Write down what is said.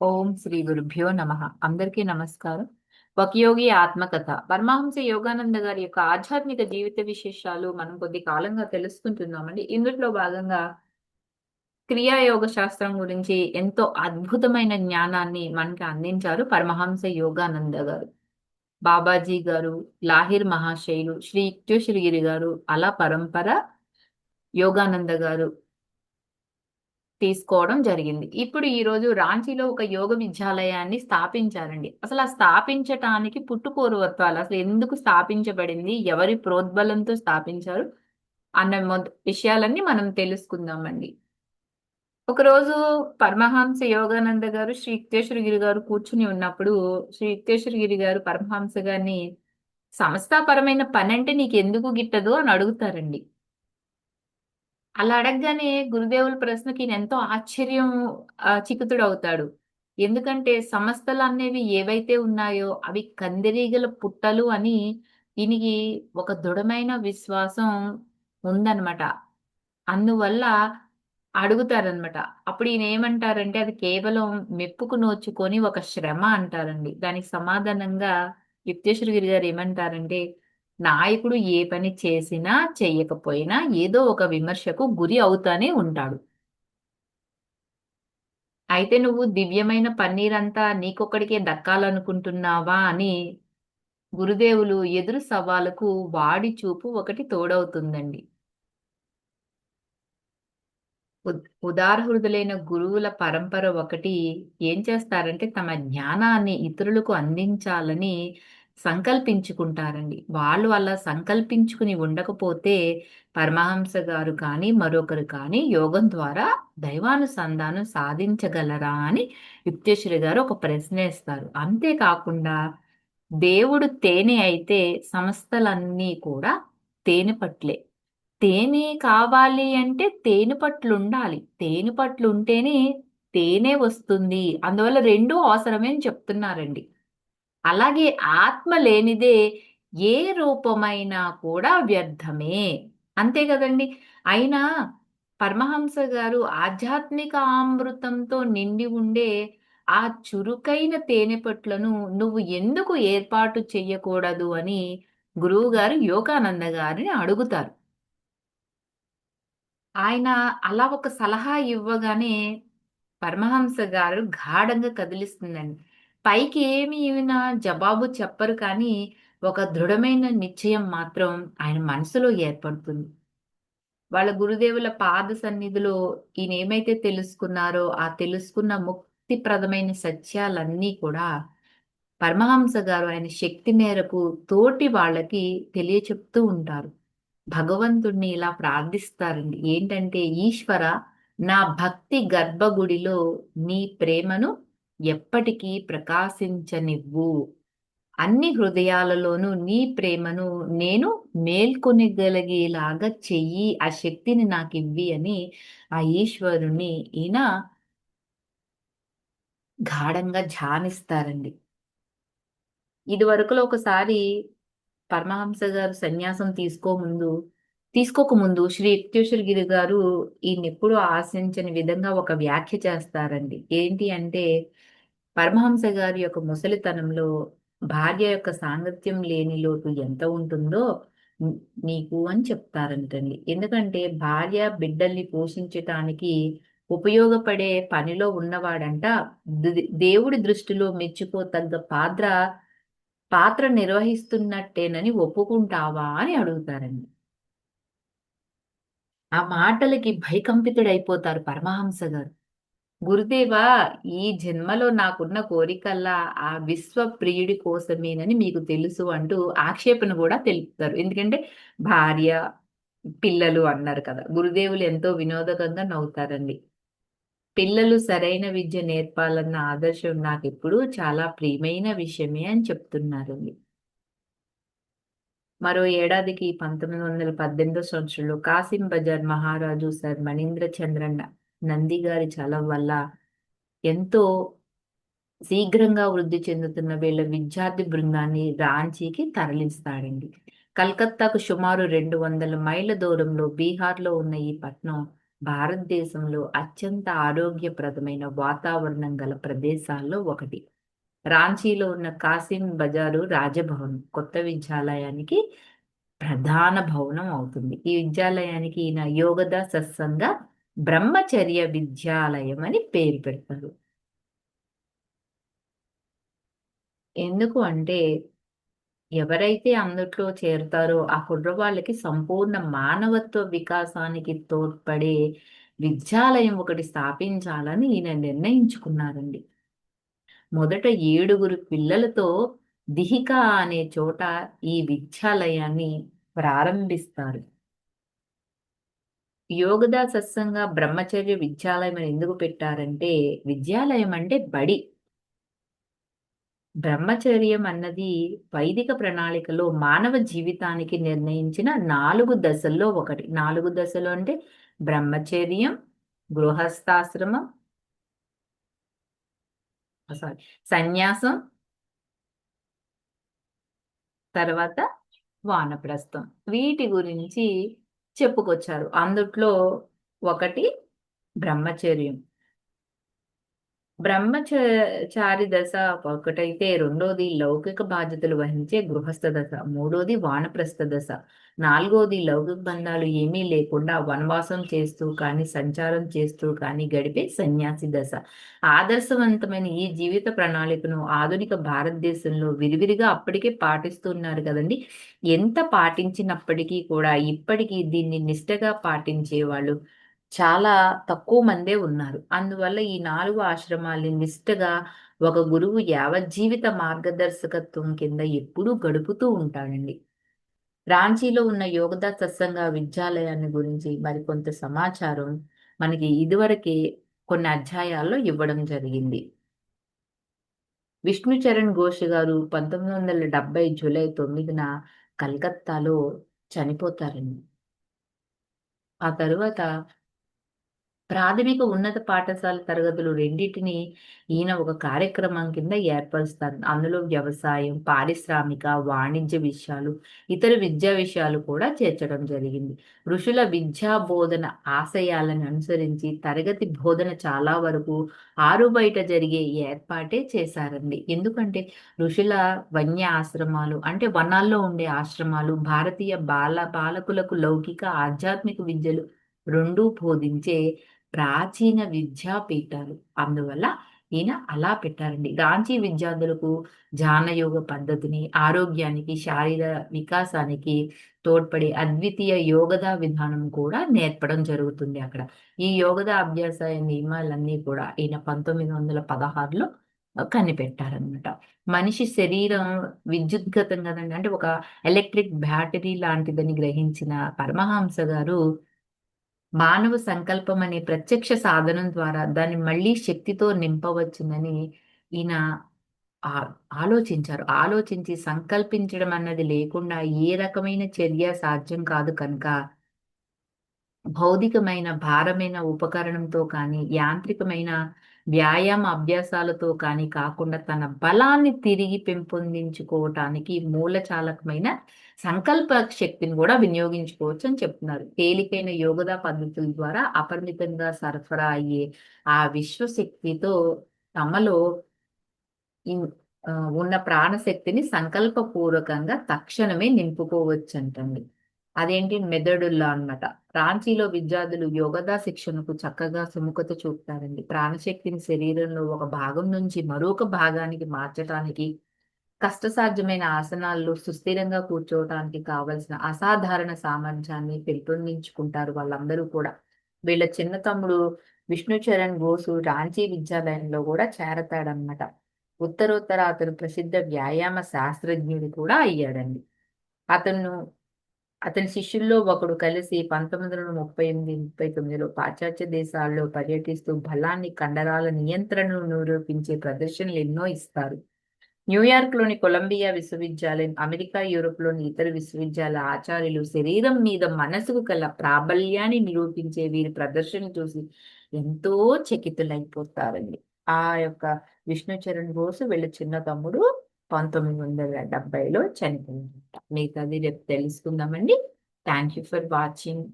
ఓం శ్రీ గురుభ్యో నమ. అందరికీ నమస్కారం. ఒక యోగి ఆత్మకథ. పరమహంస యోగానంద గారి యొక్క ఆధ్యాత్మిక జీవిత విశేషాలు మనం కొద్ది కాలంగా తెలుసుకుంటున్నామండి. ఇందులో భాగంగా క్రియాయోగ శాస్త్రం గురించి ఎంతో అద్భుతమైన జ్ఞానాన్ని మనకి అందించారు పరమహంస యోగానంద గారు. బాబాజీ గారు లాహిర్ మహాశైలు శ్రీ యుక్తేశ్వరగిరి గారు అలా పరంపర యోగానంద గారు తీసుకోవడం జరిగింది. ఇప్పుడు ఈరోజు రాంచీలో ఒక యోగ విద్యాలయాన్ని స్థాపించారండి. అసలు ఆ స్థాపించటానికి పుట్టుకోరువత్వాలు అసలు ఎందుకు స్థాపించబడింది ఎవరి ప్రోద్బలంతో స్థాపించారు అన్న విషయాలన్నీ మనం తెలుసుకుందామండి. ఒకరోజు పరమహంస యోగానంద గారు శ్రీ యుక్తేశ్వరగిరి గారు కూర్చుని ఉన్నప్పుడు శ్రీ యుక్తేశ్వరగిరి గారు పరమహంస గారిని సంస్థాపరమైన పని అంటే నీకు ఎందుకు గిట్టదు? అని అడుగుతారండి. అలా అడగగానే గురుదేవుల ప్రశ్నకి ఈయన ఎంతో ఆశ్చర్యం చిక్కుతుడు అవుతాడు ఎందుకంటే సంస్థలు అనేవి ఏవైతే ఉన్నాయో అవి కందిరీగల పుట్టలు అని దీనికి ఒక దృఢమైన విశ్వాసం ఉందన్నమాట. అందువల్ల అడుగుతారనమాట అప్పుడు ఈయన ఏమంటారంటే అది కేవలం మెప్పుకు నోచుకొని ఒక శ్రమ అంటారండి. దానికి సమాధానంగా యుక్తేశ్వరగిరి గారు ఏమంటారంటే నాయకుడు ఏ పని చేసినా చేయకపోయినా ఏదో ఒక విమర్శకు గురి అవుతానే ఉంటాడు. అయితే నువ్వు దివ్యమైన పన్నీరంతా నీకొక్కడికే దక్కాలనుకుంటున్నావా అని గురుదేవులు ఎదురు సవాలుకు వాడి చూపు ఒకటి తోడవుతుందండి. ఉదారహృదులైన గురువుల పరంపర ఒకటి ఏం చేస్తారంటే తమ జ్ఞానాన్ని ఇతరులకు అందించాలని సంకల్పించుకుంటారండి. వాళ్ళు అలా సంకల్పించుకుని ఉండకపోతే పరమహంస గారు కానీ మరొకరు కానీ యోగం ద్వారా దైవానుసంధానం సాధించగలరా అని యుక్తేశ్వరి గారు ఒక ప్రశ్న వేస్తారు అంతేకాకుండా దేవుడు తేనె అయితే సంస్థలన్నీ కూడా తేనె పట్లే. తేనె కావాలి అంటే తేనె పట్లు ఉండాలి. తేనె పట్లు ఉంటేనే తేనె వస్తుంది. అందువల్ల రెండూ అవసరమే అని చెప్తున్నారండి. అలాగే ఆత్మ లేనిదే ఏ రూపమైనా కూడా వ్యర్థమే. అంతే కదండి. అయినా పరమహంస గారు ఆధ్యాత్మిక అమృతంతో నిండి ఉండే ఆ చురుకైన తేనెపట్లను నువ్వు ఎందుకు ఏర్పాటు చెయ్యకూడదు అని గురువుగారు యోగానంద గారిని అడుగుతారు. ఆయన అలా ఒక సలహా ఇవ్వగానే పరమహంస గారు గాఢంగా కదిలిస్తుందండి. పైకి ఏమి జవాబు చెప్పరు కానీ ఒక దృఢమైన నిశ్చయం మాత్రం ఆయన మనసులో ఏర్పడుతుంది. వాళ్ళ గురుదేవుల పాద సన్నిధిలో ఈయన ఏమైతే తెలుసుకున్నారో ఆ తెలుసుకున్న ముక్తిప్రదమైన సత్యాలన్నీ కూడా పరమహంస గారు ఆయన శక్తి మేరకు తోటి వాళ్ళకి తెలియచెప్తూ ఉంటారు. భగవంతుణ్ణి ఇలా ప్రార్థిస్తారండి. ఏంటంటే ఈశ్వర నా భక్తి గర్భగుడిలో నీ ప్రేమను ఎప్పటికీ ప్రకాశించనివ్వు. అన్ని హృదయాలలోనూ నీ ప్రేమను నేను మేల్కొనగలిగేలాగా చెయ్యి ఆ శక్తిని నాకు ఇవ్వి అని ఆ ఈశ్వరుని ఈయన గాఢంగా ధ్యానిస్తారండి. ఇది వరకులో ఒకసారి పరమహంస గారు సన్యాసం తీసుకోముందు తీసుకోకముందు శ్రీ గిరి గారు ఈయన ఎప్పుడు ఆశించని విధంగా ఒక వ్యాఖ్య చేస్తారండి. ఏంటి అంటే పరమహంస గారి యొక్క ముసలితనంలో భార్య యొక్క సాంగత్యం లేని లోటు ఎంత ఉంటుందో నీకు అని చెప్తారంటండి. ఎందుకంటే భార్య బిడ్డల్ని పోషించటానికి ఉపయోగపడే పనిలో ఉన్నవాడంట. దేవుడి దృష్టిలో మెచ్చుకోతగ్గ పాత్ర పాత్ర నిర్వహిస్తున్నట్టేనని ఒప్పుకుంటావా అని అడుగుతారండి. ఆ మాటలకి భయకంపితుడైపోతారు పరమహంస గారు. గురుదేవా ఈ జన్మలో నాకున్న కోరికల్లా ఆ విశ్వ ప్రియుడి కోసమేనని మీకు తెలుసు అంటూ ఆక్షేపణ కూడా తెలుపుతారు. ఎందుకంటే భార్య పిల్లలు అన్నారు కదా గురుదేవులు ఎంతో వినోదకంగా నవ్వుతారండి. పిల్లలు సరైన విద్య నేర్పాలన్న ఆదర్శం నాకు ఇప్పుడు చాలా ప్రియమైన విషయమే అని చెప్తున్నారండి. మరో ఏడాదికి పంతొమ్మిది వందల పద్దెనిమిదో సంవత్సరంలో కాసిం బజార్ మహారాజు సార్ మణీంద్ర చంద్రన్న నంది గారి చలం వల్ల ఎంతో శీఘ్రంగా వృద్ధి చెందుతున్న వీళ్ళ విద్యార్థి బృందాన్ని రాంచీకి తరలిస్తాడండి. కలకత్తాకు సుమారు రెండు వందల మైళ్ళ దూరంలో బీహార్లో ఉన్న ఈ పట్నం భారతదేశంలో అత్యంత ఆరోగ్యప్రదమైన వాతావరణం గల ప్రదేశాల్లో ఒకటి. రాంచీలో ఉన్న కాసిం బజారు రాజభవన్ కొత్త విద్యాలయానికి ప్రధాన భవనం అవుతుంది. ఈ విద్యాలయానికి ఈయన యోగద సత్సంగ బ్రహ్మచర్య విద్యాలయం అని పేరు పెడతారు. ఎందుకు అంటే ఎవరైతే అందుట్లో చేరుతారో ఆ కుర్రవాళ్ళకి సంపూర్ణ మానవత్వ వికాసానికి తోడ్పడే విద్యాలయం ఒకటి స్థాపించాలని ఈయన నిర్ణయించుకున్నారండి. మొదట ఏడుగురు పిల్లలతో దిహిక అనే చోట ఈ విద్యాలయాన్ని ప్రారంభిస్తారు. యోగదా సత్సంగ బ్రహ్మచర్య విద్యాలయం అని ఎందుకు పెట్టారంటే విద్యాలయం అంటే బడి. బ్రహ్మచర్యం అన్నది వైదిక ప్రణాళికలో మానవ జీవితానికి నిర్ణయించిన నాలుగు దశల్లో ఒకటి. నాలుగు దశలు అంటే బ్రహ్మచర్యం గృహస్థాశ్రమం సారీ సన్యాసం తర్వాత వానప్రస్థం. వీటి గురించి చెప్పుకొచ్చారు. అందుట్లో ఒకటి బ్రహ్మచర్యం. బ్రహ్మచారి దశ ఒకటైతే రెండోది లౌకిక బాధ్యతలు వహించే గృహస్థ దశ మూడోది వానప్రస్థ దశ నాలుగోది లౌకిక బంధాలు ఏమీ లేకుండా వనవాసం చేస్తూ కానీ సంచారం చేస్తూ కానీ గడిపే సన్యాసి దశ. ఆదర్శవంతమైన ఈ జీవిత ప్రణాళికను ఆధునిక భారతదేశంలో విరివిరిగా అప్పటికే పాటిస్తున్నారు కదండి. ఎంత పాటించినప్పటికీ కూడా ఇప్పటికీ దీన్ని నిష్టగా పాటించే వాళ్ళు చాలా తక్కువ మందే ఉన్నారు. అందువల్ల ఈ నాలుగు ఆశ్రమాలు నిష్టగా ఒక గురువు యావజ్జీవిత మార్గదర్శకత్వం కింద ఎప్పుడూ గడుపుతూ ఉంటాడండి. రాంచీలో ఉన్న యోగదా సత్సంగ విద్యాలయాన్ని గురించి మరికొంత సమాచారం మనకి ఇదివరకే కొన్ని అధ్యాయాల్లో ఇవ్వడం జరిగింది. విష్ణు చరణ్ ఘోష్ గారు పంతొమ్మిది వందల డెబ్బై జూలై తొమ్మిదిన కలకత్తాలో చనిపోతారండి. ఆ తరువాత ప్రాథమిక ఉన్నత పాఠశాల తరగతులు రెండింటిని ఈయన ఒక కార్యక్రమం కింద ఏర్పరుస్తారు అందులో వ్యవసాయం పారిశ్రామిక వాణిజ్య విషయాలు ఇతర విద్యా విషయాలు కూడా చేర్చడం జరిగింది. ఋషుల విద్యా బోధన ఆశయాలను అనుసరించి తరగతి బోధన చాలా వరకు ఆరు బయట జరిగే ఏర్పాటే చేశారండి. ఎందుకంటే ఋషుల వన్య ఆశ్రమాలు అంటే వనాల్లో ఉండే ఆశ్రమాలు భారతీయ బాల బాలకులకు లౌకిక ఆధ్యాత్మిక విద్యలు రెండూ బోధించే ప్రాచీన విద్యాపీఠాలు అందువల్ల ఈయన అలా పెట్టారండి. రాంచీ విద్యార్థులకు జానయోగ పద్ధతిని ఆరోగ్యానికి శారీర వికాసానికి తోడ్పడే అద్వితీయ యోగదా విధానం కూడా నేర్పడం జరుగుతుంది అక్కడ. ఈ యోగదా అభ్యాస నియమాలన్నీ కూడా ఈయన పంతొమ్మిది వందల పదహారులో కనిపెట్టారనమాట మనిషి శరీరం విద్యుద్గతం కదండి. అంటే ఒక ఎలక్ట్రిక్ బ్యాటరీ లాంటిదని గ్రహించిన పరమహంస గారు మానవ సంకల్పం అనే ప్రత్యక్ష సాధనం ద్వారా దాన్ని మళ్ళీ శక్తితో నింపవచ్చునని ఈయన ఆలోచించారు. ఆలోచించి సంకల్పించడం అన్నది లేకుండా ఏ రకమైన చర్య సాధ్యం కాదు కనుక భౌతికమైన భారమైన ఉపకరణంతో కానీ యాంత్రికమైన వ్యాయామ అభ్యాసాలతో కానీ కాకుండా తన బలాన్ని తిరిగి పెంపొందించుకోవటానికి మూలచాలకమైన సంకల్ప శక్తిని కూడా వినియోగించుకోవచ్చు అని చెప్తున్నారు. తేలికైన యోగదా పద్ధతుల ద్వారా అపరిమితంగా సరఫరా అయ్యే ఆ విశ్వశక్తితో తమలో ఉన్న ప్రాణశక్తిని సంకల్పపూర్వకంగా తక్షణమే నింపుకోవచ్చు అంటండి అదేంటి మెదడుల్లో అనమాట రాంచీలో విద్యార్థులు యోగదా శిక్షణకు చక్కగా సుముఖత చూపుతారండి. ప్రాణశక్తిని శరీరంలో ఒక భాగం నుంచి మరొక భాగానికి మార్చడానికి కష్టసాధ్యమైన ఆసనాల్లో సుస్థిరంగా కూర్చోవటానికి కావలసిన అసాధారణ సామర్థ్యాన్ని పెంపొందించుకుంటారు వాళ్ళందరూ కూడా. వీళ్ళ చిన్న తమ్ముడు విష్ణుచరణ్ బోసు రాంచీ విద్యాలయంలో కూడా చేరతాడనమాట ఉత్తరోత్తర అతను ప్రసిద్ధ వ్యాయామ శాస్త్రజ్ఞుడు కూడా అయ్యాడండి. అతను అతని శిష్యుల్లో ఒకడు కలిసి పంతొమ్మిది వందల ముప్పై ఎనిమిది ముప్పై తొమ్మిదిలో పాశ్చాత్య దేశాల్లో పర్యటిస్తూ బలాన్ని కండరాల నియంత్రణను నిరూపించే ప్రదర్శనలు ఎన్నో ఇస్తారు. న్యూయార్క్లోని కొలంబియా విశ్వవిద్యాలయం అమెరికా యూరోప్లోని ఇతర విశ్వవిద్యాలయ ఆచార్యులు శరీరం మీద మనసుకు కల ప్రాబల్యాన్ని నిరూపించే వీరి ప్రదర్శన చూసి ఎంతో చకితులైపోతారండి. ఆ యొక్క విష్ణుచరణ్ బోసు వీళ్ళ చిన్న తమ్ముడు పంతొమ్మిది వందల డెబ్బైలో చనిపోయిందంట. మిగతాది రేపు తెలుసుకుందామండి. Thank you for watching